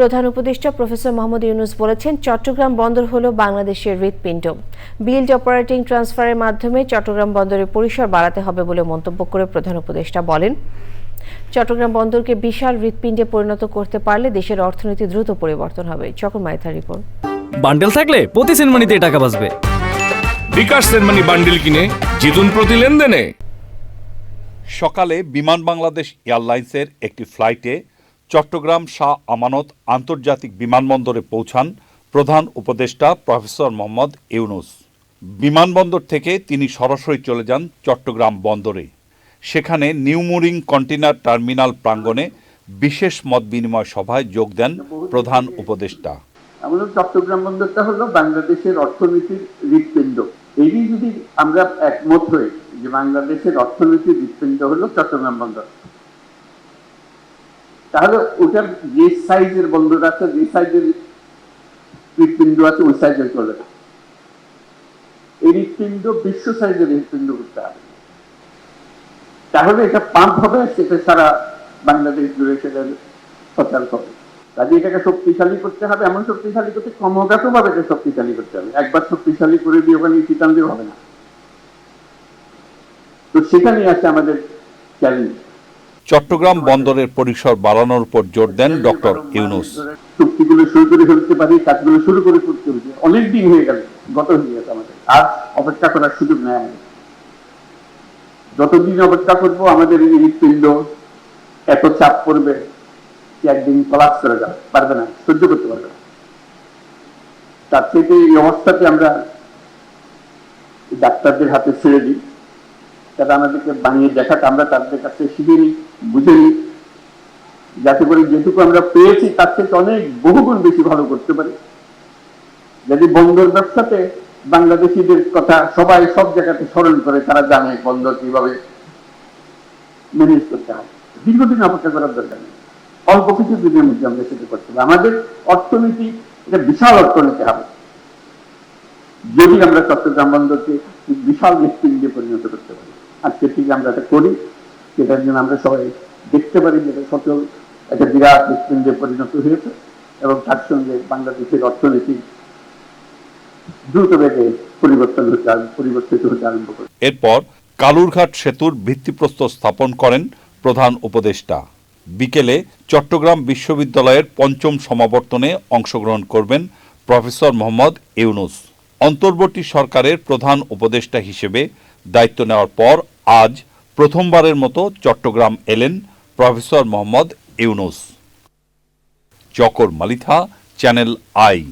প্রধান উপদেষ্টা প্রফেসর মোহাম্মদ ইউনুস বলেছেন চট্টগ্রাম বন্দর হল বাংলাদেশের হৃৎপিণ্ড। বিল্ড অপারেটিং ট্রান্সফারের মাধ্যমে চট্টগ্রাম বন্দরের পরিসর বাড়াতে হবে বলে মন্তব্য করে প্রধান উপদেষ্টা বলেন। চট্টগ্রাম বন্দরকে বিশাল হৃৎপিণ্ডে পরিণত করতে পারলে দেশের অর্থনীতি দ্রুত পরিবর্তন হবে। চকর মাইথার রিপোর্ট। বান্ডেল থাকলে প্রতি সেনমানিতে টাকা বাঁচবে। বিকাশ সেনমানি বান্ডিল কিনে জিতুন প্রতি লেনদেনে। সকালে বিমান বাংলাদেশ এয়ারলাইন্সের একটি ফ্লাইটে চট্টগ্রাম শাহ আমানত আন্তর্জাতিক বিমানবন্দরে পৌঁছান প্রধান উপদেষ্টা প্রফেসর মোহাম্মদ ইউনুস। বিমানবন্দর থেকে তিনি সরাসরি চলে যান চট্টগ্রাম বন্দরে। সেখানে নিউমুরিং কন্টেনার টার্মিনাল প্রাঙ্গণে বিশেষ মত বিনিময় সভায় যোগ দেন প্রধান উপদেষ্টা। আমাদের চট্টগ্রাম বন্দরটা হলো বাংলাদেশের অর্থনীতির হৃৎপিণ্ড। এই যদি আমরা একমত হই যে বাংলাদেশের অর্থনীতির হৃৎপিণ্ড হলো চট্টগ্রাম বন্দর। তাহলে ওটার যে সাইজের বন্দর আছে, যে সাইজের হৃৎপিণ্ড আছে, ওই সাইজের চলে। এই হৃৎপিণ্ড বিশ্ব সাইজের হৃৎপিণ্ড করতে হবে। তাহলে এটা পাম্প হবে, সেটা সারা বাংলাদেশ জুড়ে সেটা সচল হবে। কাজে এটাকে শক্তিশালী করতে হবে, এমন শক্তিশালী করতে ক্রমাগত ভাবে এটা শক্তিশালী করতে হবে। একবার শক্তিশালী করে দিয়ে ওখানে চিটান দিয়ে হবে না। তো সেখানেই আছে আমাদের চ্যালেঞ্জ চট্টগ্রাম বন্দরের পরিসর বাড়ানোর উপর জোর দেন ডক্টর ইউনুস। চুক্তিগুলো শুরু করে ফেলতে পারি, কাজগুলো শুরু করে করতে হচ্ছে অনেক দিন হয়ে গেল, গত হয়ে গেছে আমাদের। অপেক্ষা করার সুযোগ নেই। যতদিন অপেক্ষা করব, আমাদের এই এত চাপ পড়বে যে একদিন কলাপস করে যাবে। পারবে না, সহ্য করতে পারবে না। তার থেকে এই অবস্থাতে আমরা ডাক্তারদের হাতে ছেড়ে দিই। তারা আমাদেরকে বানিয়ে দেখাক আমরা তাদের কাছে শিখে নিই বুঝে নিই যাতে করে যেটুকু আমরা পেয়েছি, তার থেকে অনেক বহুগুণ বেশি ভালো করতে পারি। যদি বন্দর ব্যবসাতে বাংলাদেশিদের কথা সবাই সব জায়গাতে স্মরণ করে, তারা জানে বন্দর কীভাবে ম্যানেজ করতে হয়। দীর্ঘদিন অপেক্ষা করার দরকার নেই। অল্প কিছু দিনের মধ্যে আমরা সেটা করতে হবে আমাদের অর্থনীতি, এটা বিশাল অর্থনীতি হবে। যদি আমরা চট্টগ্রাম বন্দরকে বিশাল হৃৎপিণ্ডে পরিণত করতে পারি। আজকে ঠিক আমরা এটা করি। সেটার জন্য আমরা সবাই দেখতে পারি যে এটা সচল, একটা বিরাট হৃৎপিণ্ডে পরিণত হয়েছে এবং তার সঙ্গে বাংলাদেশের অর্থনীতি দ্রুত বেগে পরিবর্তন হতে পরিবর্তিত হতে আরম্ভ করে এরপর কালুরঘাট সেতুর ভিত্তিপ্রস্তর স্থাপন করেন প্রধান উপদেষ্টা। বিকেলে চট্টগ্রাম বিশ্ববিদ্যালয়ের পঞ্চম সমাবর্তনে অংশগ্রহণ করবেন প্রফেসর মোহাম্মদ ইউনুস। অন্তর্বর্তী সরকারের প্রধান উপদেষ্টা হিসেবে দায়িত্ব নেওয়ার পর আজ প্রথমবারের মতো চট্টগ্রাম এলেন professor Mohammad Yunus. চকর Malitha, channel I.